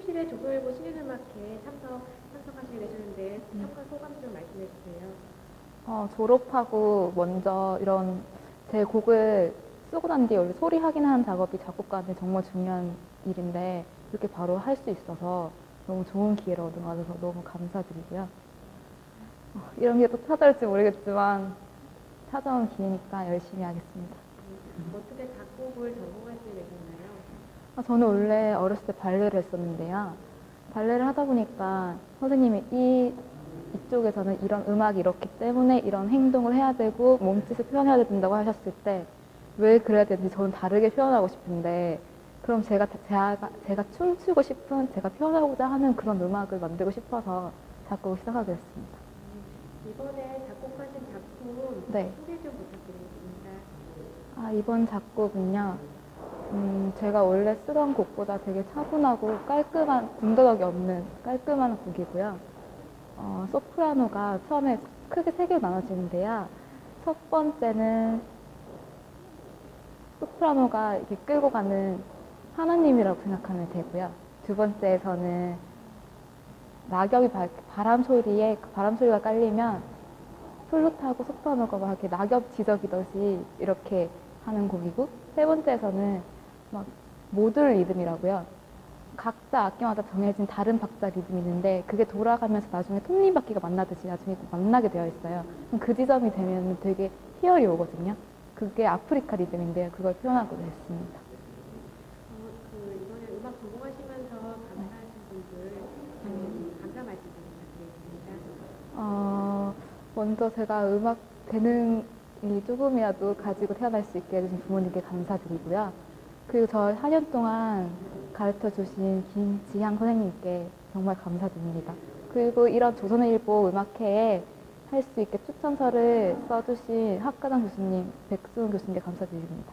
신입실의 조선일보 신인음악회에 참석, 참석하시게 되셨는데 참가 소감 좀 말씀해 주세요. 어, 졸업하고 먼저 이런 제 곡을 쓰고 난 뒤에 원래 소리 확인하는 작업이 작곡가한테 정말 중요한 일인데 이렇게 바로 할 수 있어서 너무 좋은 기회를 얻은 것 같아서 너무 감사드리고요. 어, 이런 게 또 찾아올지 모르겠지만 찾아온 기회니까 열심히 하겠습니다. 어떻게 작곡을 전공하시게 되셨나요? 아, 저는 원래 어렸을 때 발레를 했었는데요. 발레를 하다 보니까 선생님이 이 이쪽에서는 이런 음악이 이렇기 때문에 이런 행동을 해야 되고 몸짓을 표현해야 된다고 하셨을 때 왜 그래야 되는지 저는 다르게 표현하고 싶은데 그럼 제가 제가 제가 춤추고 싶은 제가 표현하고자 하는 그런 음악을 만들고 싶어서 작곡을 시작하게 됐습니다. 이번에 작곡하신 작품 네. 소개 좀 부탁드리겠습니다. 아, 이번 작곡은요. 음, 제가 원래 쓰던 곡보다 되게 차분하고 깔끔한, 군더더기 없는 깔끔한 곡이고요. 어, 소프라노가 처음에 크게 세 개로 나눠지는데요. 첫 번째는 소프라노가 이렇게 끌고 가는 하나님이라고 생각하면 되고요. 두 번째에서는 낙엽이 바, 바람 소리에 그 바람 소리가 깔리면 플루트하고 소프라노가 막 이렇게 낙엽 지저귀듯이 이렇게 하는 곡이고 세 번째에서는 막 모듈 리듬이라고요. 각자 악기마다 정해진 다른 박자 리듬이 있는데 그게 돌아가면서 나중에 톱니바퀴가 만나듯이 나중에 꼭 만나게 되어 있어요. 그럼 그 지점이 되면 되게 희열이 오거든요. 그게 아프리카 리듬인데요. 그걸 표현하고 했습니다. 어, 그 이번에 음악 전공하시면서 감사하신 분들 음, 감사 말씀 좀 부탁드리겠습니다. 어, 먼저 제가 음악 재능이 조금이라도 가지고 태어날 수 있게 해주신 부모님께 감사드리고요. 그리고 저 4년 동안 가르쳐 주신 김지향 선생님께 정말 감사드립니다. 그리고 이런 조선일보 음악회에 할 수 있게 추천서를 써주신 학과장 교수님, 백수훈 교수님께 감사드립니다.